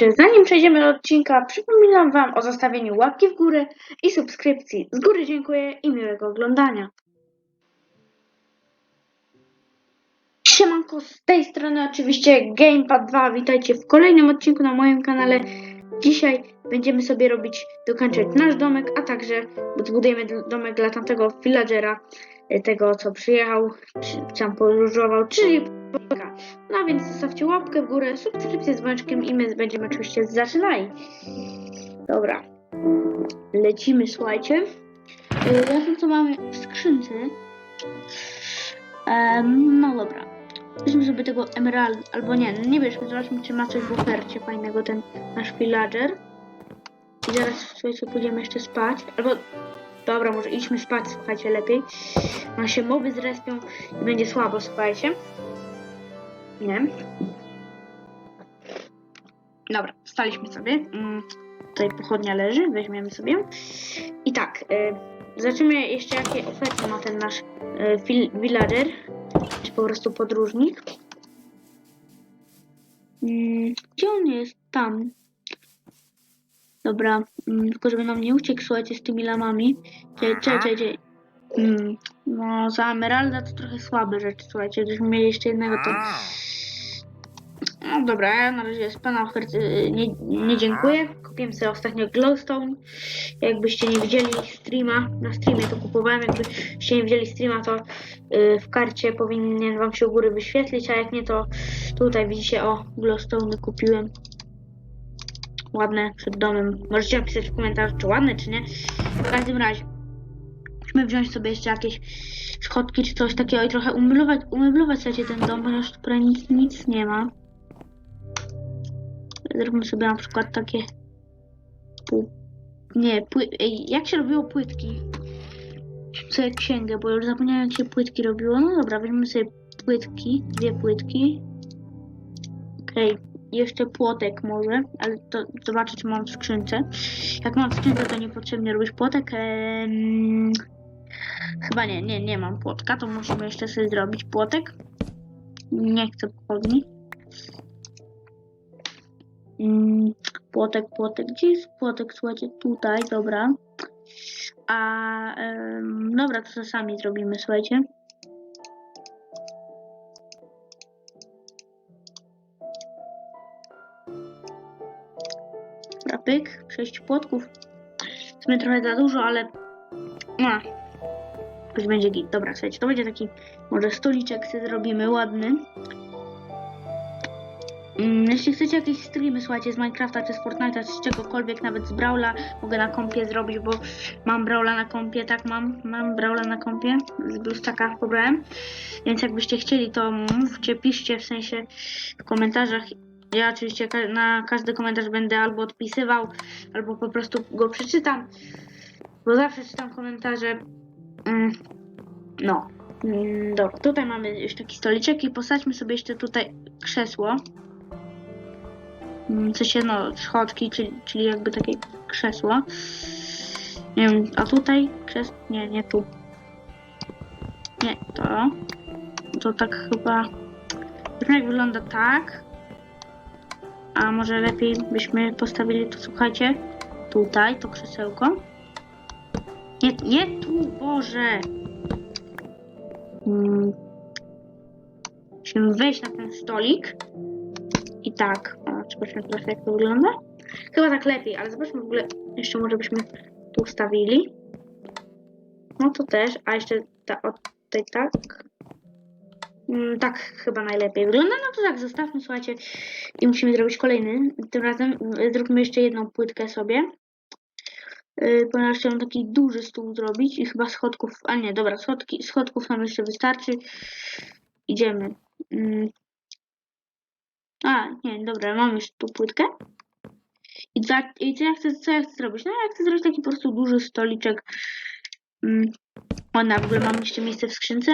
jeszcze zanim przejdziemy do odcinka, przypominam Wam o zostawieniu łapki w górę i subskrypcji. Z góry dziękuję i miłego oglądania. Siemanko, z tej strony oczywiście Gamepad 2. Witajcie w kolejnym odcinku na moim kanale. Dzisiaj będziemy sobie robić, dokończyć nasz domek, a także zbudujemy domek dla tamtego villagera, e, tego co przyjechał, czy tam podróżował, czyli Polaka. No więc zostawcie łapkę w górę, subskrypcję z dzwoneczkiem i my będziemy oczywiście zaczynali. Dobra, lecimy, słuchajcie. E, Ja co mamy w skrzynce. Em, no dobra. Weźmy sobie tego emerald, albo nie, nie bierzmy, zobaczmy czy ma coś w ofercie fajnego ten nasz villager. I zaraz słuchajcie, pójdziemy jeszcze spać. Albo, dobra, może idźmy spać, słuchajcie, lepiej. Ma się moby zrespią i będzie słabo, słuchajcie. Nie. Dobra, wstaliśmy sobie. Mm, Tutaj pochodnia leży, weźmiemy sobie. I tak, y, zobaczymy jeszcze jakie oferty ma ten nasz y, vil- villager, czy po prostu podróżnik. Mm, Gdzie on jest? Tam. Dobra, mm, tylko żeby nam nie uciekł, słuchajcie, z tymi lamami. Cze, cze, cze, cze. Mm, no, za Emeralda to trochę słabe rzeczy, słuchajcie. Gdybyśmy mieli jeszcze jednego, to... No dobra, ja na razie z pana oferty nie, nie dziękuję. Kupiłem sobie ostatnio glowstone. Jakbyście nie widzieli streama, na streamie to kupowałem. Jakbyście nie widzieli streama, to yy, w karcie powinien wam się u góry wyświetlić, a jak nie, to tutaj widzicie, o, glowstone kupiłem. Ładne przed domem. Możecie napisać w komentarzu, czy ładne, czy nie. W każdym razie, musimy wziąć sobie jeszcze jakieś schodki, czy coś takiego i trochę umeblować, umeblować sobie ten dom, ponieważ tu prawie nic, nic nie ma. Zróbmy sobie na przykład takie. Nie, pły... Ej, jak się robiło płytki? Sobie księgę, bo już zapomniałem jak się płytki robiło. No dobra, weźmiemy sobie płytki, dwie płytki. Okej, jeszcze płotek może, ale to zobaczę czy mam w skrzynce. Jak mam w skrzynce to niepotrzebnie robić płotek. Em... Chyba nie, nie, nie mam płotka, to musimy jeszcze sobie zrobić płotek. Nie chcę pochodni. Mm, płotek, płotek. Gdzie jest płotek? Słuchajcie, tutaj, dobra. A em, dobra, to, sami zrobimy, słuchajcie. Dobra, pyk, sześć płotków. W sumie trochę za dużo, ale no, będzie git. Dobra, słuchajcie, to będzie taki może stoliczek sobie zrobimy, ładny. Mm, Jeśli chcecie jakieś streamy, słuchajcie, z Minecrafta czy z Fortnite'a, czy z czegokolwiek, nawet z Brawla, mogę na kompie zrobić, bo mam Brawla na kompie, tak mam, mam Brawla na kompie, z BlueStacka pobrałem, więc jakbyście chcieli, to mówcie, piszcie, w sensie w komentarzach. Ja oczywiście na każdy komentarz będę albo odpisywał, albo po prostu go przeczytam, bo zawsze czytam komentarze. Mm, no, Mm, dobra, tutaj mamy już taki stoliczek i posadźmy sobie jeszcze tutaj krzesło. Mm, Co się, no, schodki, czyli, czyli jakby takie krzesło. Nie wiem, a tutaj krzes... Nie, nie tu. Nie, to. To tak chyba... Jak wygląda tak. A może lepiej byśmy postawili to, słuchajcie, tutaj, to krzesełko. Nie, nie tu, Boże! Mm. Musimy wejść na ten stolik. I tak. Zobaczmy jak to wygląda. Chyba tak lepiej, ale zobaczmy w ogóle. Jeszcze może byśmy tu ustawili. No to też, a jeszcze ta, o, tutaj tak. Mm, tak chyba najlepiej wygląda. No to tak, zostawmy, słuchajcie. I musimy zrobić kolejny. Tym razem y, zróbmy jeszcze jedną płytkę sobie. Yy, ponieważ chciałam taki duży stół zrobić i chyba schodków, a nie, dobra, schodki, schodków nam jeszcze wystarczy. Idziemy. Mm. A, nie, dobra, mam już tu płytkę. I, i co, ja chcę, co ja chcę zrobić? No ja chcę zrobić taki po prostu duży stoliczek. Mm. Ona, w ogóle mam jeszcze miejsce w skrzynce.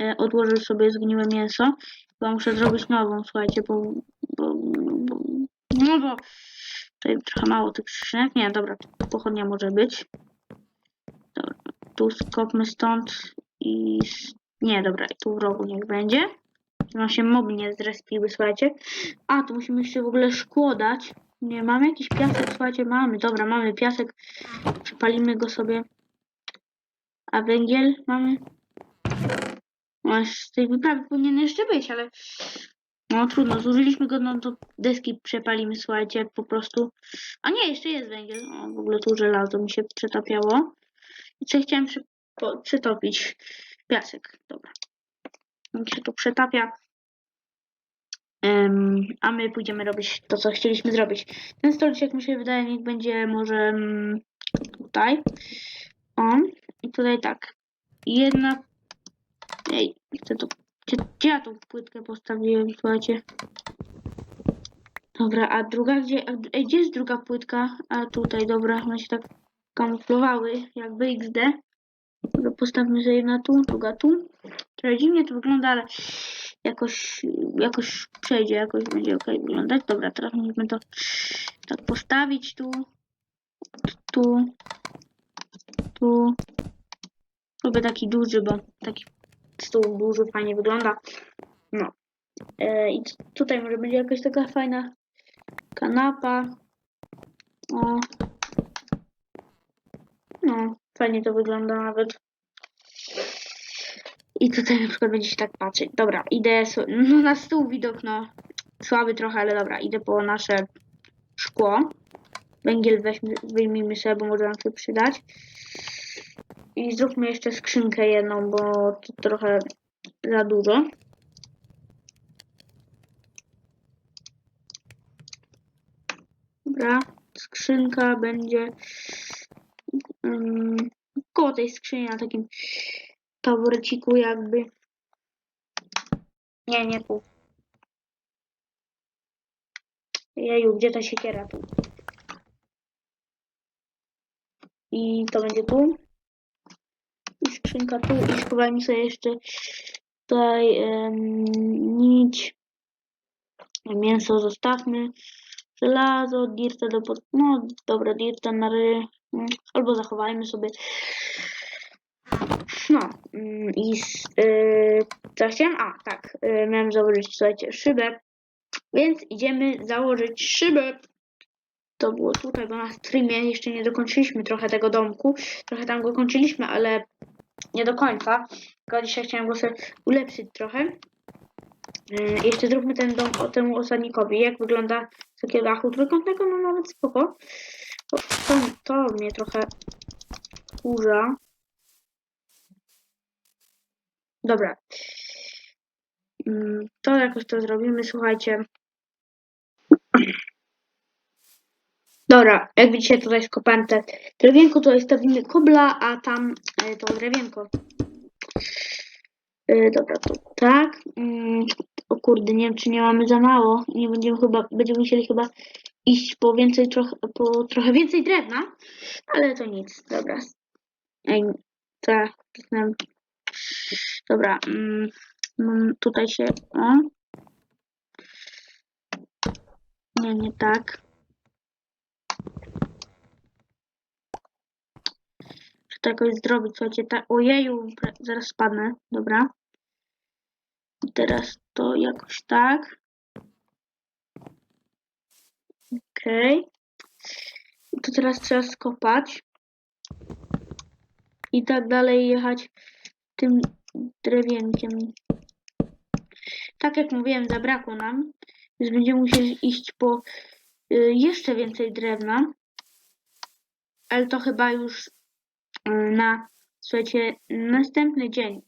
E, odłożę sobie zgniłe mięso. Bo muszę zrobić nową, słuchajcie, bo, bo, bo no bo Tutaj trochę mało tych skrzynek. Nie, dobra, pochodnia może być. Dobra, tu skopmy stąd i... Nie, dobra, tu w rogu niech będzie. Nam się moby nie zrespiły, słuchajcie. A, tu musimy jeszcze w ogóle szkło dać. Nie, mamy jakiś piasek, słuchajcie, mamy. Dobra, mamy piasek. Przypalimy go sobie. A węgiel mamy? No, z tej wyprawy powinien jeszcze być, ale no trudno, zużyliśmy go, no to deski przepalimy, słuchajcie, po prostu. A nie, jeszcze jest węgiel. O, w ogóle tu żelazo mi się przetapiało. I co chciałem przy, po, przytopić? Piasek, dobra. Mi się tu przetapia. Em, a my pójdziemy robić to, co chcieliśmy zrobić. Ten stoliczek, jak mi się wydaje, niech będzie może mm, tutaj. O, i tutaj tak. Jedna. Ej, chcę tu. Gdzie, gdzie ja tą płytkę postawiłem, słuchajcie? Dobra, a druga gdzie? A, gdzie jest druga płytka? A tutaj, dobra, one się tak kamuflowały, jakby XD. Dobra, postawmy sobie jedna tu, druga tu. Trochę dziwnie to wygląda, ale jakoś, jakoś przejdzie, jakoś będzie ok wyglądać. Dobra, teraz musimy to tak postawić tu, tu, tu. Robię taki duży, bo taki stół duży fajnie wygląda. No. E, I tutaj może będzie jakaś taka fajna kanapa. O. No, fajnie to wygląda nawet. I tutaj na przykład będzie się tak patrzeć. Dobra, idę no, na stół widok, no słaby trochę, ale dobra, idę po nasze szkło. Węgiel weźmy, wyjmijmy sobie, bo może nam się przydać. I zróbmy jeszcze skrzynkę jedną, bo to trochę za dużo. Dobra, skrzynka będzie um, koło tej skrzyni na takim taboreciku jakby. Nie, nie tu. Jeju, gdzie ta siekiera tu? I to będzie tu. Skrzynka tu. I schowajmy sobie jeszcze tutaj em, nić. Mięso zostawmy. Żelazo, dirta do pod... No dobra, dirta na ry... mm, Albo zachowajmy sobie. No mm, i yy, co chciałem? A, tak. Yy, miałem założyć, słuchajcie, szybę. Więc idziemy założyć szybę. To było tutaj, bo na streamie jeszcze nie dokończyliśmy trochę tego domku. Trochę tam go kończyliśmy, ale nie do końca. Tylko dzisiaj chciałem go sobie ulepszyć trochę. Yy, jeszcze zróbmy ten dom o temu osadnikowi. Jak wygląda z takiego dachu trójkątnego? No nawet spoko. To, to, mnie trochę kurza. Dobra. Mm, To jakoś to zrobimy, słuchajcie. Dobra, jak widzicie tutaj skopałem te drewienko, tutaj stawimy kobla, a tam e, to drewienko. E, Dobra, to tak. Mm, O kurde, nie wiem czy nie mamy za mało. Nie będziemy chyba, będziemy musieli chyba iść po więcej, trochę, po trochę więcej drewna, ale to nic, dobra. Ej, tak. Dobra, mm, tutaj się. Nie, nie tak. Jakoś zrobić, słuchajcie, tak, ojeju, zaraz spadnę, dobra. I teraz to jakoś tak. Okej. I to teraz trzeba skopać. I tak dalej jechać tym drewienkiem. Tak jak mówiłem, zabrakło nam. Więc będziemy musieli iść po y, jeszcze więcej drewna. Ale to chyba już na, słuchajcie, następny dzień.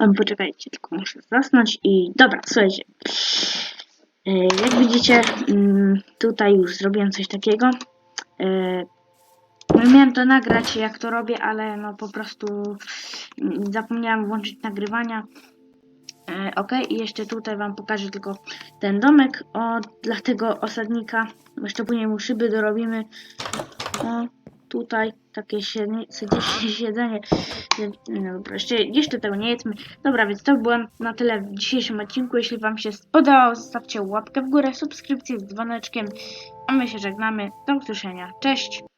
Um, poczekajcie, tylko muszę zasnąć i dobra, słuchajcie. E, Jak widzicie, mm, tutaj już zrobiłem coś takiego. E, no miałem to nagrać, jak to robię, ale no po prostu mm, zapomniałem włączyć nagrywania. E, ok, i jeszcze tutaj Wam pokażę tylko ten domek o, dla tego osadnika. Jeszcze później mu szyby dorobimy. O, tutaj takie siedzenie, siedzenie. No dobra, jeszcze, jeszcze tego nie jedzmy. Dobra, więc to było na tyle w dzisiejszym odcinku. Jeśli Wam się spodobało, zostawcie łapkę w górę, subskrypcję z dzwoneczkiem. A my się żegnamy. Do usłyszenia. Cześć!